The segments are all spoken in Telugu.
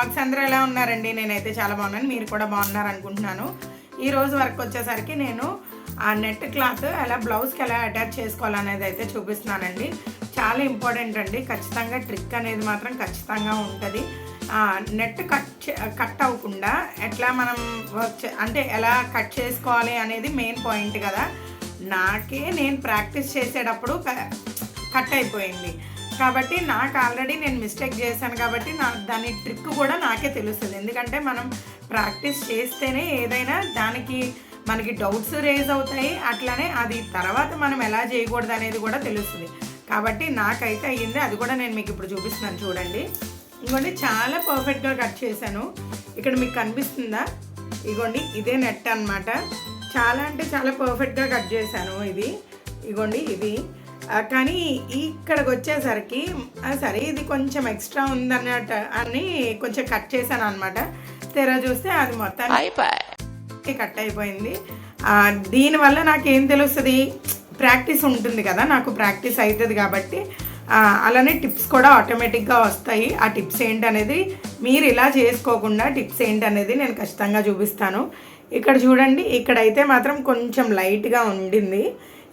బ్లాగ్స్ అందరూ ఎలా ఉన్నారండి? నేనైతే చాలా బాగున్నాను. మీరు కూడా బాగున్నారు అనుకుంటున్నాను ఈ రోజు వర్క్ వచ్చేసరికి నేను ఆ నెట్ క్లాత్ ఎలా బ్లౌజ్కి ఎలా అటాచ్ చేసుకోవాలనేది అయితే చూపిస్తున్నానండి. చాలా ఇంపార్టెంట్ అండి. ఖచ్చితంగా ట్రిక్ అనేది మాత్రం ఖచ్చితంగా ఉంటుంది. నెట్ కట్ చే- కట్ అవ్వకుండా ఎట్లా మనం వర్క్ అంటే ఎలా కట్ చేసుకోవాలి అనేది మెయిన్ పాయింట్ కదా. నాకే నేను ప్రాక్టీస్ చేసేటప్పుడు కట్ అయిపోయింది. కాబట్టి నాకు ఆల్రెడీ నేను మిస్టేక్ చేశాను కాబట్టి నా దాని ట్రిక్ కూడా నాకే తెలుస్తుంది. ఎందుకంటే మనం ప్రాక్టీస్ చేస్తేనే ఏదైనా దానికి మనకి డౌట్స్ రేజ్ అవుతాయి. అట్లానే అది తర్వాత మనం ఎలా చేయకూడదు అనేది కూడా తెలుస్తుంది. కాబట్టి నాకైతే అయ్యింది. అది కూడా నేను మీకు ఇప్పుడు చూపిస్తున్నాను చూడండి. ఇంకోండి చాలా పర్ఫెక్ట్గా కట్ చేశాను. ఇక్కడ మీకు కనిపిస్తుందా? ఇగోండి ఇదే నెట్ అన్నమాట. చాలా అంటే చాలా పర్ఫెక్ట్గా కట్ చేశాను ఇది. ఇగోండి ఇది. కానీ ఇక్కడికి వచ్చేసరికి సరే ఇది కొంచెం ఎక్స్ట్రా ఉందన్నట్టు అని కొంచెం కట్ చేశాను అనమాట తెర చూస్తే అది మొత్తానికి కట్ అయిపోయింది. దీనివల్ల నాకేం తెలుస్తుంది? ప్రాక్టీస్ ఉంటుంది కదా నాకు ప్రాక్టీస్ అవుతుంది కాబట్టి అలానే టిప్స్ కూడా ఆటోమేటిక్గా వస్తాయి. ఆ టిప్స్ ఏంటనేది మీరు ఇలా చేసుకోకుండా టిప్స్ ఏంటనేది నేను ఖచ్చితంగా చూపిస్తాను. ఇక్కడ చూడండి ఇక్కడైతే మాత్రం కొంచెం లైట్గా ఉండింది.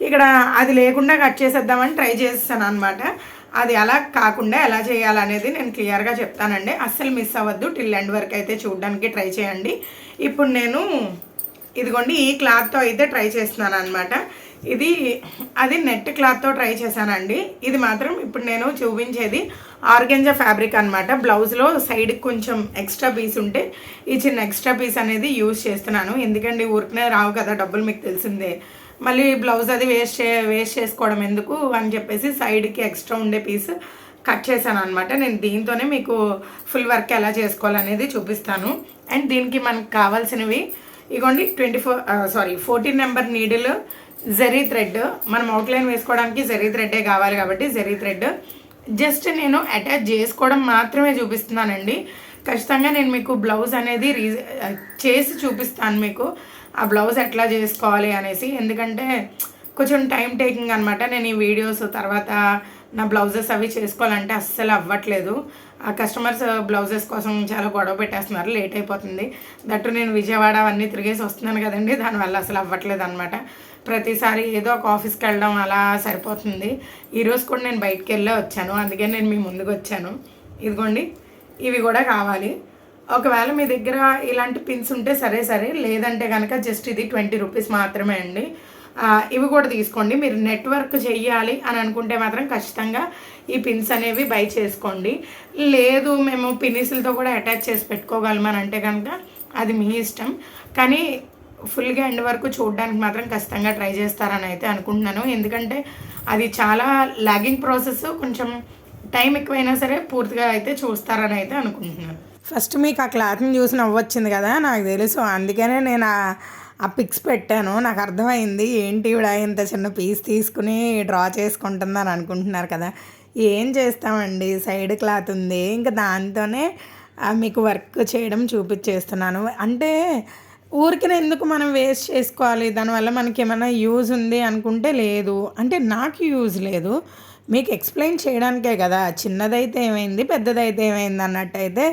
ఇక్కడ అది లేకుండా కట్ చేసేద్దామని ట్రై చేస్తాను అనమాట అది అలా కాకుండా ఎలా చేయాలనేది నేను క్లియర్గా చెప్తానండి. అస్సలు మిస్ అవ్వద్దు. టిల్ ఎండ్ వరకు అయితే చూడడానికి ట్రై చేయండి. ఇప్పుడు నేను ఇదిగోండి ఈ క్లాత్తో అయితే ట్రై చేస్తున్నాను అనమాట ఇది అది నెట్ క్లాత్తో ట్రై చేశానండి. ఇది మాత్రం ఇప్పుడు నేను చూపించేది ఆర్గెంజా ఫ్యాబ్రిక్ అనమాట బ్లౌజ్లో సైడ్కి కొంచెం ఎక్స్ట్రా పీస్ ఉంటే ఈ చిన్న ఎక్స్ట్రా పీస్ అనేది యూజ్ చేస్తున్నాను. ఎందుకంటే ఊరికనే రావు కదా డబ్బులు మీకు తెలిసిందే. మళ్ళీ బ్లౌజ్ అది వేస్ట్ చే వేస్ట్ చేసుకోవడం ఎందుకు అని చెప్పేసి సైడ్కి ఎక్స్ట్రా ఉండే పీస్ కట్ చేశాను అనమాట నేను దీంతోనే మీకు ఫుల్ వర్క్ ఎలా చేసుకోవాలనేది చూపిస్తాను. అండ్ దీనికి మనకు కావాల్సినవి ఇగోండి twenty four sorry fourteen number needle zari thread మనం అవుట్లైన్ వేసుకోవడానికి జెరీ థ్రెడ్డే కావాలి కాబట్టి జెరీ థ్రెడ్ జస్ట్ నేను అటాచ్ చేసుకోవడం మాత్రమే చూపిస్తున్నానండి. ఖచ్చితంగా నేను మీకు బ్లౌజ్ అనేది రీ చేసి చూపిస్తాను మీకు. ఆ బ్లౌజ్ ఎట్లా చేసుకోవాలి అనేసి. ఎందుకంటే కొంచెం టైం టేకింగ్ అనమాట నేను ఈ వీడియోస్ తర్వాత నా బ్లౌజెస్ అవి చేసుకోవాలంటే అస్సలు అవ్వట్లేదు. ఆ కస్టమర్స్ బ్లౌజెస్ కోసం చాలా గొడవ పెట్టేస్తున్నారు. లేట్ అయిపోతుంది. దట్టు నేను విజయవాడ అవన్నీ తిరిగేసి వస్తున్నాను కదండి. దానివల్ల అసలు అవ్వట్లేదు అనమాట ప్రతిసారి ఏదో ఒక ఆఫీస్కి వెళ్ళడం అలా సరిపోతుంది. ఈరోజు కూడా నేను బయటకు వెళ్ళే వచ్చాను. అందుకే నేను మీ ముందుకు వచ్చాను. ఇదిగోండి. ఇవి కూడా కావాలి. ఒకవేళ మీ దగ్గర ఇలాంటి పిన్స్ ఉంటే సరే సరే. లేదంటే కనుక జస్ట్ ఇది ట్వంటీ రూపీస్ మాత్రమే అండి. ఇవి కూడా తీసుకోండి. మీరు నెట్వర్క్ చెయ్యాలి అని అనుకుంటే మాత్రం ఖచ్చితంగా ఈ పిన్స్ అనేవి బై చేసుకోండి. లేదు మేము పినిసిల్తో కూడా అటాచ్ చేసి పెట్టుకోగలమని అంటే కనుక అది మీ ఇష్టం. కానీ ఫుల్గా ఎండ్ వరకు చూడడానికి మాత్రం ఖచ్చితంగా ట్రై చేస్తారని అయితే అనుకుంటున్నాను. ఎందుకంటే అది చాలా లాగింగ్ ప్రాసెస్ కొంచెం టైం ఎక్కువైనా సరే పూర్తిగా అయితే చూస్తారని అయితే అనుకుంటున్నాను. ఫస్ట్ మీకు ఆ క్లాత్ని చూసి నవ్వొచ్చింది కదా నాకు తెలుసు. అందుకనే నేను ఆ- పిక్స్ పెట్టాను. నాకు అర్థమైంది. ఏంటి ఇవిడ ఇంత చిన్న పీస్ తీసుకుని డ్రా చేసుకుంటుందని అనుకుంటున్నారు కదా. ఏం చేస్తామండి? సైడ్ క్లాత్ ఉంది. ఇంకా దాంతోనే మీకు వర్క్ చేయడం చూపించేస్తున్నాను అంటే ఊరికినే ఎందుకు మనం వేస్ట్ చేసుకోవాలి? దానివల్ల మనకి ఏమైనా యూజ్ ఉంది అనుకుంటే లేదు. అంటే నాకు యూజ్ లేదు. మీకు ఎక్స్ప్లెయిన్ చేయడానికే కదా. చిన్నదైతే ఏమైంది పెద్దదైతే ఏమైంది అన్నట్టయితే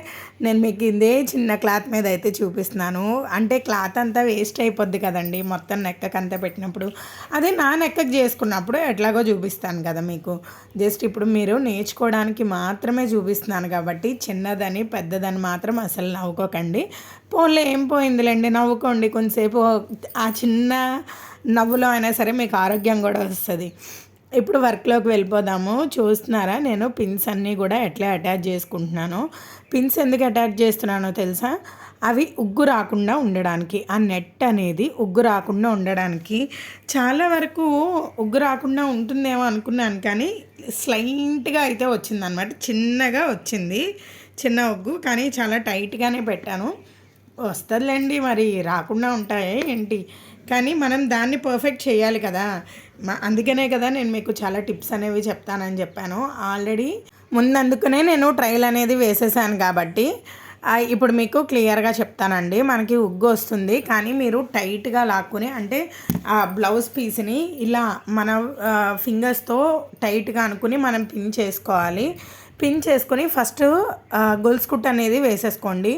నేను మీకు ఇదే చిన్న క్లాత్ మీద అయితే చూపిస్తున్నాను. అంటే క్లాత్ అంతా వేస్ట్ అయిపోద్ది కదండి మొత్తం నెక్కకు అంతా పెట్టినప్పుడు. అదే నా నెక్కకి చేసుకున్నప్పుడు ఎట్లాగో చూపిస్తాను కదా మీకు. జస్ట్ ఇప్పుడు మీరు నేర్చుకోవడానికి మాత్రమే చూపిస్తున్నాను కాబట్టి చిన్నదని పెద్దదని మాత్రం అసలు నవ్వుకోకండి. పోన్లే ఏం పోయిందిలేండి నవ్వుకోండి. కొంతసేపు ఆ చిన్న నవ్వులో అయినా సరే మీకు ఆరోగ్యం కూడా వస్తుంది. ఇప్పుడు వర్క్లోకి వెళ్ళిపోదాము. చూస్తున్నారా? నేను పిన్స్ అన్నీ కూడా ఎట్లా అటాచ్ చేసుకుంటున్నాను. పిన్స్ ఎందుకు అటాచ్ చేస్తున్నానో తెలుసా? అవి ఉగ్గు రాకుండా ఉండడానికి. ఆ నెట్ అనేది ఉగ్గు రాకుండా ఉండడానికి. చాలా వరకు ఉగ్గు రాకుండా ఉంటుందేమో అనుకున్నాను కానీ స్లైంట్గా అయితే వచ్చిందనమాట చిన్నగా వచ్చింది. చిన్న ఉగ్గు కానీ చాలా టైట్గానే పెట్టాను. వస్తుందిలేండి మరి రాకుండా ఉంటాయి ఏంటి? కానీ మనం దాన్ని పర్ఫెక్ట్ చేయాలి కదా. అందుకనే కదా నేను మీకు చాలా టిప్స్ అనేవి చెప్తానని చెప్పాను. ఆల్రెడీ ముందు నేను ట్రయల్ అనేది వేసేసాను కాబట్టి ఇప్పుడు మీకు క్లియర్గా చెప్తానండి. మనకి ఉగ్గు వస్తుంది కానీ మీరు టైట్గా లాక్కుని అంటే ఆ బ్లౌజ్ పీస్ని ఇలా మన ఫింగర్స్తో టైట్గా అనుకుని మనం పిన్ చేసుకోవాలి. పిన్ చేసుకొని ఫస్ట్ గొలుసు కుట్టు అనేది వేసేసుకోండి.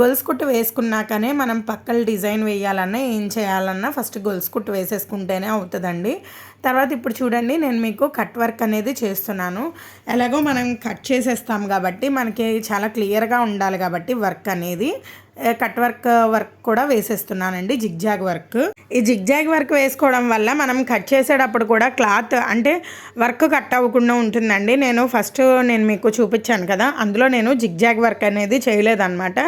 గొలుసు కుట్టు వేసుకున్నాకనే మనం పక్కల డిజైన్ వేయాలన్నా ఏం చేయాలన్నా ఫస్ట్ గొలుసు కుట్టు వేసేసుకుంటేనే అవుతుందండి. తర్వాత ఇప్పుడు చూడండి నేను మీకు కట్ వర్క్ అనేది చేస్తున్నాను. ఎలాగో మనం కట్ చేసేస్తాం కాబట్టి మనకి చాలా క్లియర్గా ఉండాలి కాబట్టి వర్క్ అనేది. కట్ వర్క్ వర్క్ కూడా వేసేస్తున్నానండి జిగ్జాగ్ వర్క్. ఈ జిగ్జాగ్ వర్క్ వేసుకోవడం వల్ల మనం కట్ చేసేటప్పుడు కూడా క్లాత్ అంటే వర్క్ కట్ అవ్వకుండా ఉంటుందండి. నేను ఫస్ట్ నేను మీకు చూపించాను కదా అందులో నేను జిగ్జాగ్ వర్క్ అనేది చేయలేదన్నమాట.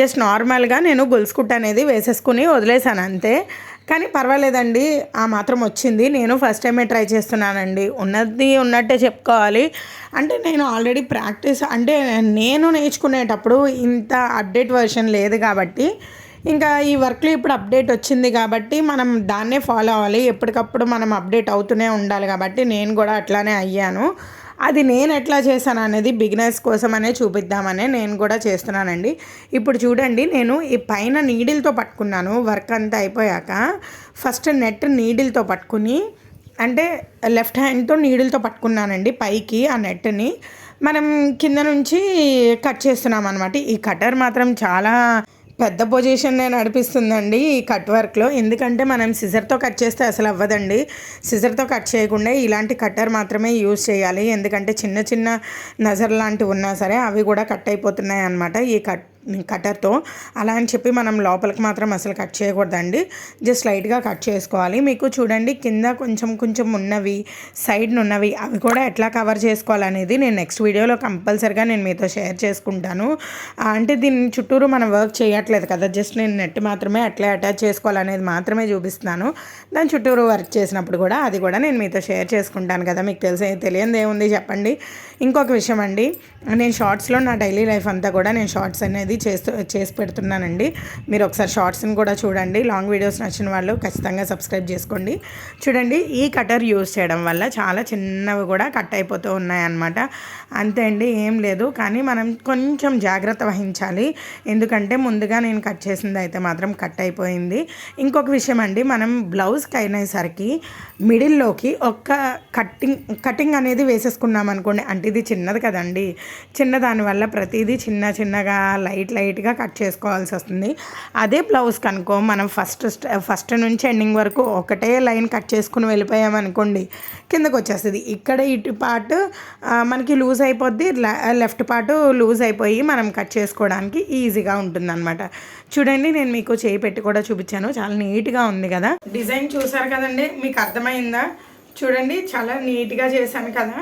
జస్ట్ నార్మల్గా నేను గొలుసుకుట్ అనేది వేసేసుకుని వదిలేసాను అంతే. కానీ పర్వాలేదండి ఆ మాత్రం వచ్చింది. నేను ఫస్ట్ టైమే ట్రై చేస్తున్నానండి. ఉన్నది ఉన్నట్టే చెప్పుకోవాలి. అంటే నేను ఆల్రెడీ ప్రాక్టీస్ అంటే నేను నేర్చుకునేటప్పుడు ఇంత అప్డేట్ వర్షన్ లేదు కాబట్టి ఇంకా ఈ వర్క్లో ఇప్పుడు అప్డేట్ వచ్చింది కాబట్టి మనం దాన్నే ఫాలో అవ్వాలి. ఎప్పటికప్పుడు మనం అప్డేట్ అవుతూనే ఉండాలి కాబట్టి నేను కూడా అట్లానే అయ్యాను. అది నేను ఎట్లా చేశాను అనేది బిగినర్స్ కోసం అనే చూపిద్దామనే నేను కూడా చేస్తున్నానండి. ఇప్పుడు చూడండి నేను ఈ పైన నీడిల్తో పట్టుకున్నాను వర్క్ అంతా అయిపోయాక. ఫస్ట్ నెట్ నీడిల్తో పట్టుకుని అంటే లెఫ్ట్ హ్యాండ్తో నీడిల్తో పట్టుకున్నానండి పైకి ఆ నెట్ని. మనం కింద నుంచి కట్ చేస్తున్నాం అనమాట ఈ కటర్ మాత్రం చాలా పెద్ద పొజిషన్నే నడిపిస్తుందండి ఈ కట్ వర్క్లో ఎందుకంటే మనం సిజర్తో కట్ చేస్తే అసలు అవ్వదండి. సిజర్తో కట్ చేయకుండా ఇలాంటి కట్టర్ మాత్రమే యూజ్ చేయాలి. ఎందుకంటే చిన్న చిన్న నజర్ లాంటివి ఉన్నా సరే అవి కూడా కట్ అయిపోతున్నాయి అనమాట ఈ కట్ కటర్తో అలా అని చెప్పి మనం లోపలికి మాత్రం అసలు కట్ చేయకూడదండి. జస్ట్ లైట్గా కట్ చేసుకోవాలి. మీకు చూడండి కింద కొంచెం కొంచెం ఉన్నవి సైడ్ ఉన్నవి అవి కూడా ఎట్లా కవర్ చేసుకోవాలనేది నేను నెక్స్ట్ వీడియోలో కంపల్సరిగా నేను మీతో షేర్ చేసుకుంటాను. అంటే దీని చుట్టూరు మనం వర్క్ చేయట్లేదు కదా. జస్ట్ నేను నెట్ మాత్రమే అట్లే అటాచ్ చేసుకోవాలనేది మాత్రమే చూపిస్తున్నాను. దాని చుట్టూరు వర్క్ చేసినప్పుడు కూడా అది కూడా నేను మీతో షేర్ చేసుకుంటాను కదా. మీకు తెలిసే తెలియదు ఏముంది చెప్పండి. ఇంకొక విషయం అండి. నేను షార్ట్స్లో నా డైలీ లైఫ్ అంతా కూడా నేను షార్ట్స్ అనేది చేస్తూ చేసి పెడుతున్నానండి. మీరు ఒకసారి షార్ట్స్ని కూడా చూడండి. లాంగ్ వీడియోస్ నచ్చిన వాళ్ళు ఖచ్చితంగా సబ్స్క్రైబ్ చేసుకోండి. చూడండి ఈ కటర్ యూస్ చేయడం వల్ల చాలా చిన్నవి కూడా కట్ అయిపోతూ ఉన్నాయన్నమాట. అంతే అండి ఏం లేదు. కానీ మనం కొంచెం జాగ్రత్త వహించాలి. ఎందుకంటే ముందుగా నేను కట్ చేసింది అయితే మాత్రం కట్ అయిపోయింది. ఇంకొక విషయం అండి మనం బ్లౌజ్కి అయినసరికి మిడిల్లోకి ఒక కట్టింగ్ కటింగ్ అనేది వేసేసుకున్నాం అనుకోండి అంటే ఇది చిన్నది కదండి. చిన్న దానివల్ల ప్రతిదీ చిన్న చిన్నగా లైట్ లైట్గా కట్ చేసుకోవాల్సి వస్తుంది. అదే బ్లౌజ్ కనుకో మనం ఫస్ట్ ఫస్ట్ నుంచి ఎండింగ్ వరకు ఒకటే లైన్ కట్ చేసుకుని వెళ్ళిపోయామనుకోండి కిందకు వచ్చేస్తుంది. ఇక్కడ ఇటు పార్ట్ మనకి లూజ్ అయిపోద్ది లెఫ్ట్ పార్ట్ లూజ్ అయిపోయి మనం కట్ చేసుకోవడానికి ఈజీగా ఉంటుందన్నమాట. చూడండి నేను మీకు చేయి పెట్టి కూడా చూపించాను. చాలా నీట్గా ఉంది కదా. డిజైన్ చూసారు కదండి మీకు అర్థమైందా? చూడండి చాలా నీట్గా చేశాను కదా.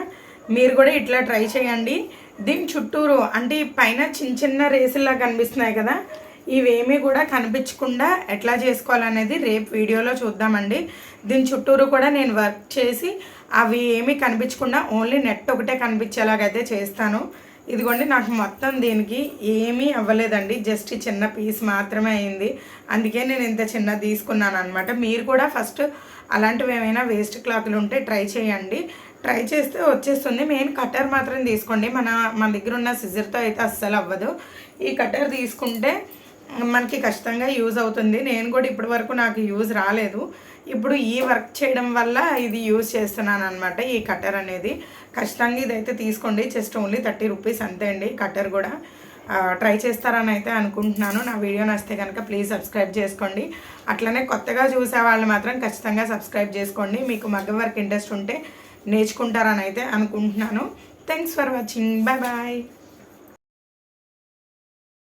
మీరు కూడా ఇట్లా ట్రై చేయండి. దీని చుట్టూరు అంటే పైన చిన్న చిన్న రేసుల్లా కనిపిస్తున్నాయి కదా ఇవేమీ కూడా కనిపించకుండా ఎట్లా చేసుకోవాలనేది రేపు వీడియోలో చూద్దామండి. దీని చుట్టూరు కూడా నేను వర్క్ చేసి అవి ఏమీ కనిపించకుండా ఓన్లీ నెట్ ఒకటే కనిపించేలాగైతే చేస్తాను. ఇదిగోండి నాకు మొత్తం దీనికి ఏమీ అవ్వలేదండి జస్ట్ చిన్న పీస్ మాత్రమే అయింది. అందుకే నేను ఇంత చిన్న తీసుకున్నాను అనమాట మీరు కూడా ఫస్ట్ అలాంటివి ఏమైనా వేస్ట్ క్లాత్లు ఉంటే ట్రై చేయండి. ట్రై చేస్తే వచ్చేస్తుంది. మెయిన్ కట్టర్ మాత్రం తీసుకోండి. మన మన దగ్గర ఉన్న సిజర్తో అయితే అస్సలు అవ్వదు. ఈ కట్టర్ తీసుకుంటే మనకి ఖచ్చితంగా యూజ్ అవుతుంది. నేను కూడా ఇప్పటి వరకు నాకు యూజ్ రాలేదు. ఇప్పుడు ఈ వర్క్ చేయడం వల్ల ఇది యూజ్ చేస్తున్నాను అనమాట ఈ కట్టర్ అనేది. ఖచ్చితంగా ఇదైతే తీసుకోండి. జస్ట్ ఓన్లీ థర్టీ రూపీస్ అంతే అండి కట్టర్ కూడా. ట్రై చేస్తారని అయితే అనుకుంటున్నాను. నా వీడియో నచ్చితే కనుక ప్లీజ్ సబ్స్క్రైబ్ చేసుకోండి. అట్లనే కొత్తగా చూసే వాళ్ళు మాత్రం ఖచ్చితంగా సబ్స్క్రైబ్ చేసుకోండి. మీకు మగ్గ వర్క్ ఇంట్రెస్ట్ ఉంటే నేర్చుకుంటారని అయితే అనుకుంటున్నాను. Thanks for watching bye bye